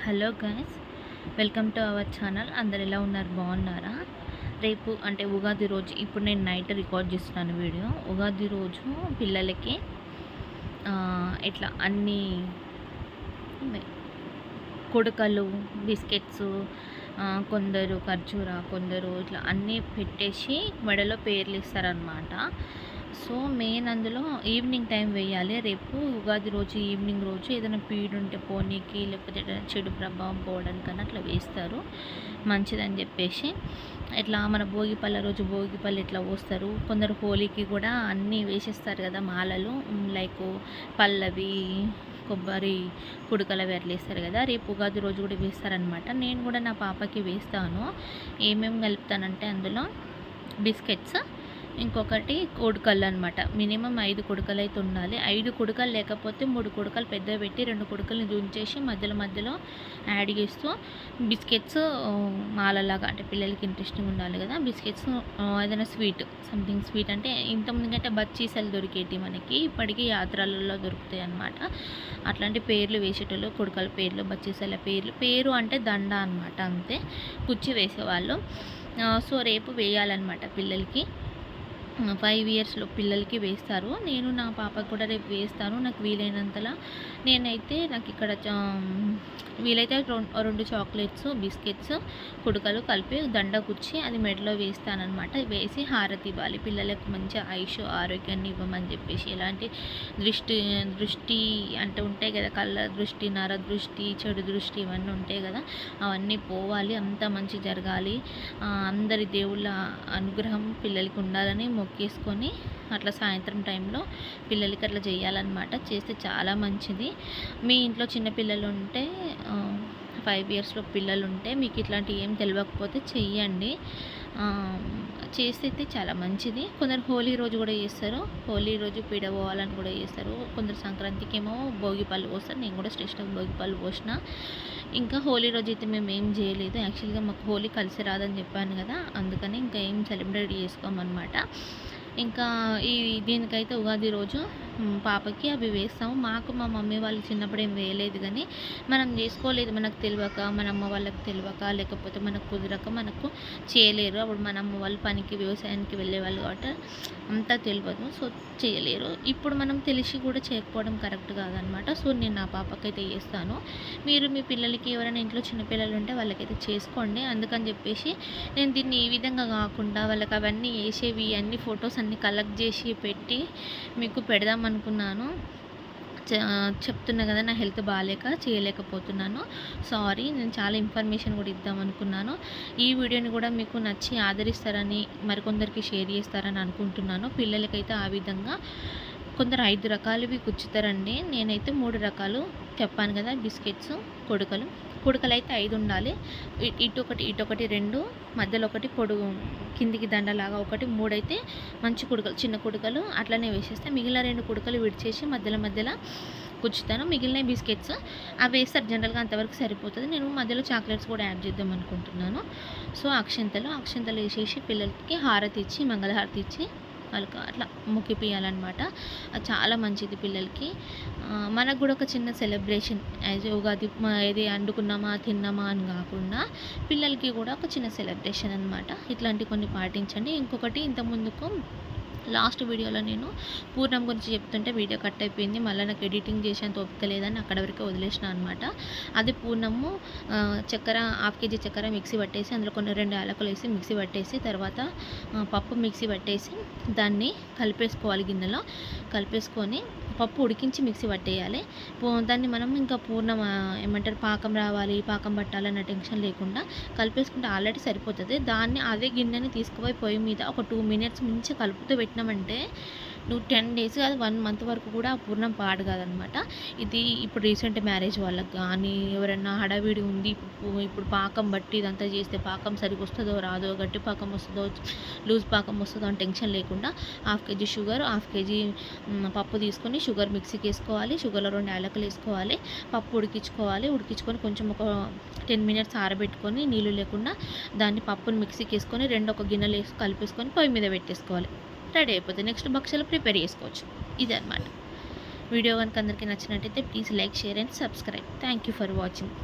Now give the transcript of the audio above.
Hello guys welcome to our channel. అందరు ఎలా ఉన్నారు? బాగున్నారా? రేపు అంటే ఉగాది రోజు ఇప్పుడు నేను నైట్ రికార్డ్ చేస్తున్నాను వీడియో. ఉగాది రోజు పిల్లలకి ఇట్లా అన్ని కుడకలు బిస్కెట్స్ కొందరు ఖర్జూర కొందరు ఇట్లా అన్నీ పెట్టేసి మెడలో పేర్లు ఇస్తారనమాట సో మెయిన్ అందులో ఈవినింగ్ టైం వేయాలి. రేపు ఉగాది రోజు ఈవినింగ్ రోజు ఏదైనా పీడు ఉంటే పోనీకి లేకపోతే ఏదైనా చెడు ప్రభావం పోవడానికన్నా అట్లా వేస్తారు. మంచిదని చెప్పేసి. ఇట్లా మన భోగిపల్ల రోజు భోగిపల్లి ఇట్లా పోస్తారు? కొందరు హోలీకి కూడా అన్నీ వేసేస్తారు కదా మాలలు. లైక్ పల్లవి కొబ్బరి కుడుకలవి అట్లా వేస్తారు కదా. రేపు ఉగాది రోజు కూడా వేస్తారనమాట నేను కూడా నా పాపకి వేస్తాను. ఏమేమి కలుపుతానంటే అందులో బిస్కెట్స్ ఇంకొకటి కుడకలు అనమాట మినిమం ఐదు కుడకలు అయితే ఉండాలి. ఐదు కుడకలు లేకపోతే మూడు కుడకలు పెద్దవి పెట్టి రెండు కుడకల్ని దుంచేసి మధ్యలో మధ్యలో యాడ్ చేస్తూ బిస్కెట్స్ మాలలాగా అంటే పిల్లలకి ఇంట్రెస్టింగ్ ఉండాలి కదా. బిస్కెట్స్ ఏదైనా స్వీట్ సంథింగ్ స్వీట్ అంటే ఇంతకుముందు కంటే బచ్చీసలు దొరికేటి మనకి. ఇప్పటికీ యాత్రలలో దొరుకుతాయి అన్నమాట. అట్లాంటి పేర్లు వేసేటోళ్ళు కుడకల పేర్లు బచ్చీసల పేర్లు పేరు అంటే దండ అనమాట అంతే. కుచ్చి వేసేవాళ్ళు. సో రేపు వేయాలన్నమాట పిల్లలకి. ఫైవ్ ఇయర్స్లో పిల్లలకి వేస్తారు. నేను నా పాపకు కూడా రేపు వేస్తాను. నాకు వీలైనంతలా నేనైతే నాకు ఇక్కడ వీలైతే రెండు చాక్లెట్స్ బిస్కెట్స్ కుడకలు కలిపి దండ కుచ్చి అది మెడలో వేస్తానన్నమాట. వేసి హారతి ఇవ్వాలి. పిల్లలకు మంచి ఆయుష్ ఆరోగ్యాన్ని ఇవ్వమని చెప్పేసి ఎలాంటి దృష్టి దృష్టి అంటే ఉంటాయి కదా కళ్ళ దృష్టి నర దృష్టి చెడు దృష్టి ఇవన్నీ ఉంటాయి కదా అవన్నీ పోవాలి. అంతా మంచి జరగాలి. అందరి దేవుళ్ళ అనుగ్రహం పిల్లలకి ఉండాలని మొక్కేసుకొని అట్లా సాయంత్రం టైంలో పిల్లలకి అట్లా చేయాలన్నమాట. చేస్తే చాలా మంచిది. మీ ఇంట్లో చిన్నపిల్లలు ఉంటే ఫైవ్ ఇయర్స్లో పిల్లలు ఉంటే మీకు ఇట్లాంటివి ఏం తెలియకపోతే చెయ్యండి. చేస్తే చాలా మంచిది. కొందరు హోలీ రోజు కూడా చేస్తారు. హోలీ రోజు పీడ పోవాలని కూడా చేస్తారు. కొందరు సంక్రాంతికి ఏమో భోగి పళ్ళు పోస్తారు. నేను కూడా స్టేషన్ భోగిపళ్ళు పోసిన. ఇంకా హోలీ రోజు అయితే మేము ఏం చేయలేదు. యాక్చువల్గా మాకు హోలీ కలిసి రాదని చెప్పాను కదా. అందుకని ఇంకా ఏం సెలబ్రేట్ చేసుకోమన్నమాట. ఇంకా ఈ దీనికైతే ఉగాది రోజు పాపకి అవి వేస్తాము. మాకు మా మమ్మీ వాళ్ళు చిన్నప్పుడు ఏం వేయలేదు కానీ మనం చేసుకోలేదు. మనకు తెలియక మన అమ్మ వాళ్ళకి తెలియక లేకపోతే మనకు కుదరక మనకు చేయలేరు. అప్పుడు మన అమ్మ వాళ్ళు పనికి వ్యవసాయానికి వెళ్ళేవాళ్ళు కాబట్టి అంతా తెలియదు. సో చేయలేరు. ఇప్పుడు మనం తెలిసి కూడా చేయకపోవడం కరెక్ట్ కాదనమాట. సో నేను నా పాపకైతే చేస్తాను. మీరు మీ పిల్లలకి ఎవరైనా ఇంట్లో చిన్నపిల్లలు ఉంటే వాళ్ళకైతే చేసుకోండి. అందుకని చెప్పేసి నేను దీన్ని ఈ విధంగా కాకుండా వాళ్ళకి అవన్నీ వేసేవి అన్ని ఫొటోస్ అన్ని కలెక్ట్ చేసి పెట్టి మీకు పెడదాం అనుకున్నాను. చెప్తున్నా కదా నా హెల్త్ బాగాలేక చేయలేకపోతున్నాను. సారీ నేను చాలా ఇన్ఫర్మేషన్ కూడా ఇద్దాం అనుకున్నాను. ఈ వీడియోని కూడా మీకు నచ్చి ఆదరిస్తారని మరికొందరికి షేర్ చేస్తారని అనుకుంటున్నాను. పిల్లలకైతే ఆ విధంగా కొందరు ఐదు రకాలువి కుచ్చుతారండి నేనైతే మూడు రకాలు చెప్పాను కదా బిస్కెట్స్ కొడుకలు కుడకలు అయితే ఐదు ఉండాలి. ఇటు ఒకటి ఇటు ఒకటి రెండు మధ్యలో ఒకటి పొడుగు కిందికి దండలాగా ఒకటి మూడైతే మంచి కుడుకలు చిన్న కుడకలు అట్లనే వేసేస్తే మిగిలిన రెండు కుడుకలు విడిచేసి మధ్యలో మధ్యలో కుచ్చుతాను మిగిలిన బిస్కెట్స్ అవి వేస్తారు. జనరల్గా అంతవరకు సరిపోతుంది. నేను మధ్యలో చాక్లెట్స్ కూడా యాడ్ చేద్దాం అనుకుంటున్నాను. సో అక్షంతలు అక్షంతలు వేసేసి పిల్లలకి హారతి ఇచ్చి మంగళహారతి ఇచ్చి వాళ్ళకి అట్లా మొక్కిపియాలన్నమాట అది చాలా మంచిది పిల్లలకి. మనకు కూడా ఒక చిన్న సెలబ్రేషన్ యాజ్ ఉగాది ఏది వండుకున్నామా తిన్నామా అని కాకుండా పిల్లలకి కూడా ఒక చిన్న సెలబ్రేషన్ అనమాట ఇట్లాంటివి కొన్ని పాటించండి. ఇంకొకటి ఇంత ముందుకు లాస్ట్ వీడియోలో నేను పూర్ణం గురించి చెప్తుంటే వీడియో కట్ అయిపోయింది. మళ్ళీ నాకు ఎడిటింగ్ చేసేంత ఓపిక లేదని అక్కడ వరకే వదిలేసిన అనమాట అది పూర్ణము చక్కెర హాఫ్ కేజీ చక్కెర మిక్సీ పట్టేసి అందులో కొన్ని రెండు యాలకులు వేసి మిక్సీ పట్టేసి తర్వాత పప్పు మిక్సీ పట్టేసి దాన్ని కలిపేసుకోవాలి గిన్నెలో. కలిపేసుకొని పప్పు ఉడికించి మిక్సీ పట్టేయాలి. దాన్ని మనం ఇంకా పూర్ణం ఏమంటారు పాకం రావాలి పాకం పట్టాలన్న టెన్షన్ లేకుండా కలిపేసుకుంటే ఆల్రెడీ సరిపోతుంది. దాన్ని అదే గిన్నెని తీసుకుపోయి పొయ్యి మీద ఒక టూ మినిట్స్ మించి కలుపుతూ పెట్టినామంటే నువ్వు టెన్ డేస్ కాదు వన్ మంత్ వరకు కూడా పూర్ణం పాడు కాదనమాట. ఇది ఇప్పుడు రీసెంట్ మ్యారేజ్ వాళ్ళకి కానీ ఎవరైనా హడావిడి ఉంది ఇప్పుడు పాకం బట్టి ఇదంతా చేస్తే పాకం సరిగ్గా వస్తుందో రాదో గట్టి పాకం వస్తుందో లూజ్ పాకం వస్తుందో అని టెన్షన్ లేకుండా half KG sugar half KG పప్పు తీసుకొని షుగర్ మిక్సీకి వేసుకోవాలి షుగర్లో రెండు యాలకులు వేసుకోవాలి పప్పు ఉడికించుకోవాలి ఉడికించుకొని కొంచెం ఒక టెన్ మినిట్స్ ఆరబెట్టుకొని నీళ్ళు లేకుండా దాన్ని పప్పుని మిక్సీకి వేసుకొని రెండు ఒక గిన్నెలు వేసి కలిపేసుకొని పొయ్యి మీద పెట్టేసుకోవాలి. రెడీ అయిపోతుంది నెక్స్ట్ భక్షలు ప్రిపేర్ చేసుకోవచ్చు. ఇది అనమాట వీడియో కనుక అందరికీ నచ్చినట్టయితే please like share and subscribe thank you for watching